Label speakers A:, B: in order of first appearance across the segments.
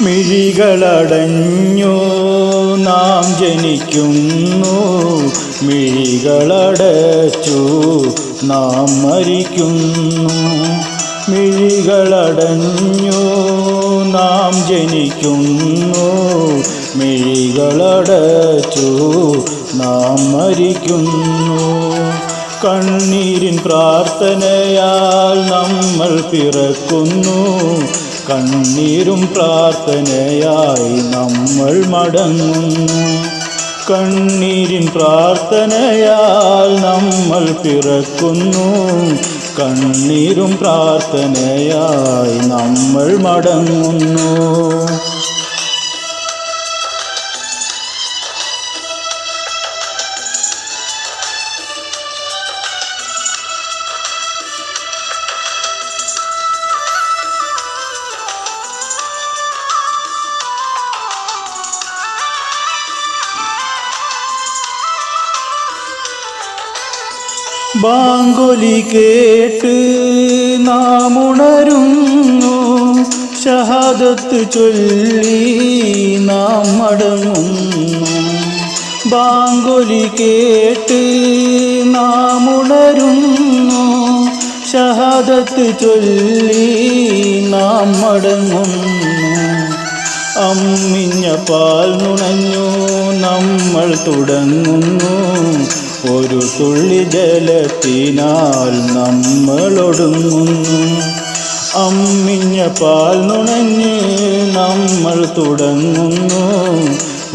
A: മിഴികളടഞ്ഞു നാം ജനിക്കുന്നു. മിഴികളടച്ചു നാം മരിക്കുന്നു. മിഴികളടഞ്ഞു നാം ജനിക്കുന്നു. മിഴികളടച്ചു നാം മരിക്കുന്നു. കണ്ണീരിൻ പ്രാർത്ഥനയാൽ നമ്മൾ പിറക്കുന്നു. കണ്ണീരും പ്രാർത്ഥനയായി നമ്മൾ മടങ്ങുന്നു. കണ്ണീരിൻ പ്രാർത്ഥനയാൽ നമ്മൾ പിറക്കുന്നു. കണ്ണീരും പ്രാർത്ഥനയായി നമ്മൾ മടങ്ങുന്നു. ബാങ്കൊലി കേട്ട് നാം ഉണരുന്നു ഷഹാദത്ത് ചൊല്ലി നാം മടങ്ങുന്നു. ബാങ്കൊലി കേട്ട് നാം ഉണരുന്നു ഷഹാദത്ത് ചൊല്ലി നാം മടങ്ങുന്നു. അമ്മിഞ്ഞ പാൽ നുണഞ്ഞു നമ്മൾ തുടങ്ങുന്നു. ഒരു തുള്ളി ജലത്തിനാൽ നമ്മളൊടുങ്ങുന്നു. അമ്മിഞ്ഞ പാൽ നുണഞ്ഞ് നമ്മൾ തുടങ്ങുന്നു.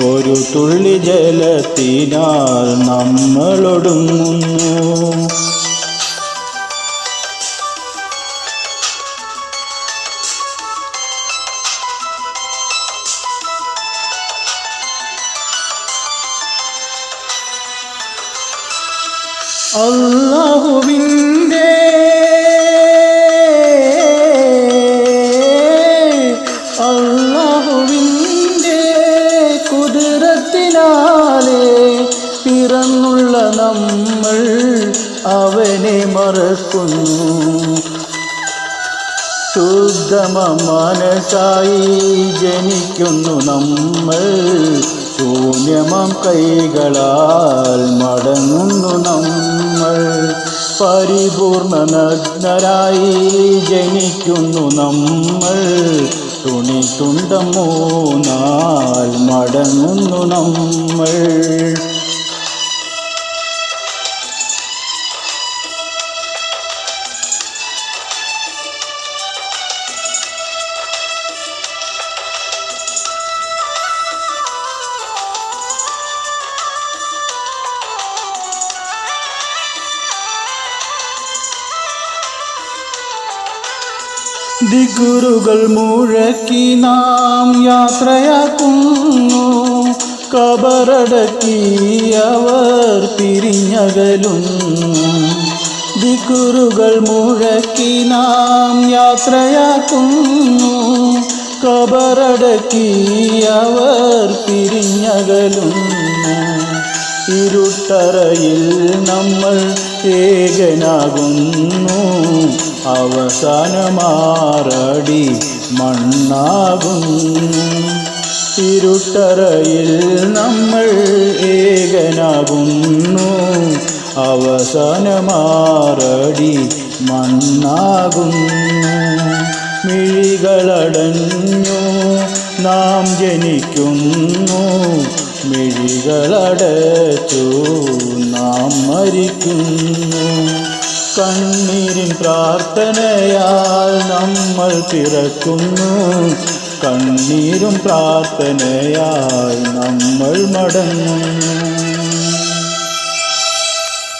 A: ഒരു തുള്ളി ജലത്തിനാൽ നമ്മൾ അള്ളാഹുവിന്റെ അള്ളാഹുവിന്റെ കുതിരത്തിനാലെ പിറന്നുള്ള നമ്മൾ അവനെ മറക്കുന്നു. ശുദ്ധമ മനസായി ജനിക്കുന്നു നമ്മൾ ശൂന്യമം കൈകളാൽ പരിപൂർണ നഗ്നരായി ജനിക്കുന്നു നമ്മൾ. തുണി തുണ്ടമോ മടങ്ങുന്നു നമ്മൾ. ദിഗുരുകൾ മുഴക്കി നാം യാത്രയാക്കുന്നു. കബറടക്കി അവർ പിരിഞ്ഞകലുന്നു. ദിഗുരുകൾ മുഴക്കി നാം യാത്രയാക്കുന്നു. കബറടക്കി അവർ പിരിഞ്ഞകലുന്നു. ഇരുട്ടറയിൽ നമ്മൾ ഏകനാകുന്നു അവസാനമാറടി മണ്ണാകുന്നു. ഇരുട്ടറയിൽ നമ്മൾ ഏകനാകുന്നു. അവസാനമാറടി മണ്ണാകുന്നു. മിഴികളടഞ്ഞു നാം ജനിക്കുന്നു. മിഴികളടച്ചു നാം മരിക്കുന്നു കണ്ണീരിൻ പ്രാർത്ഥനയാൽ നമ്മൾ പിറക്കുന്നു. കണ്ണീരും പ്രാർത്ഥനയാൽ നമ്മൾ മടങ്ങുന്നു.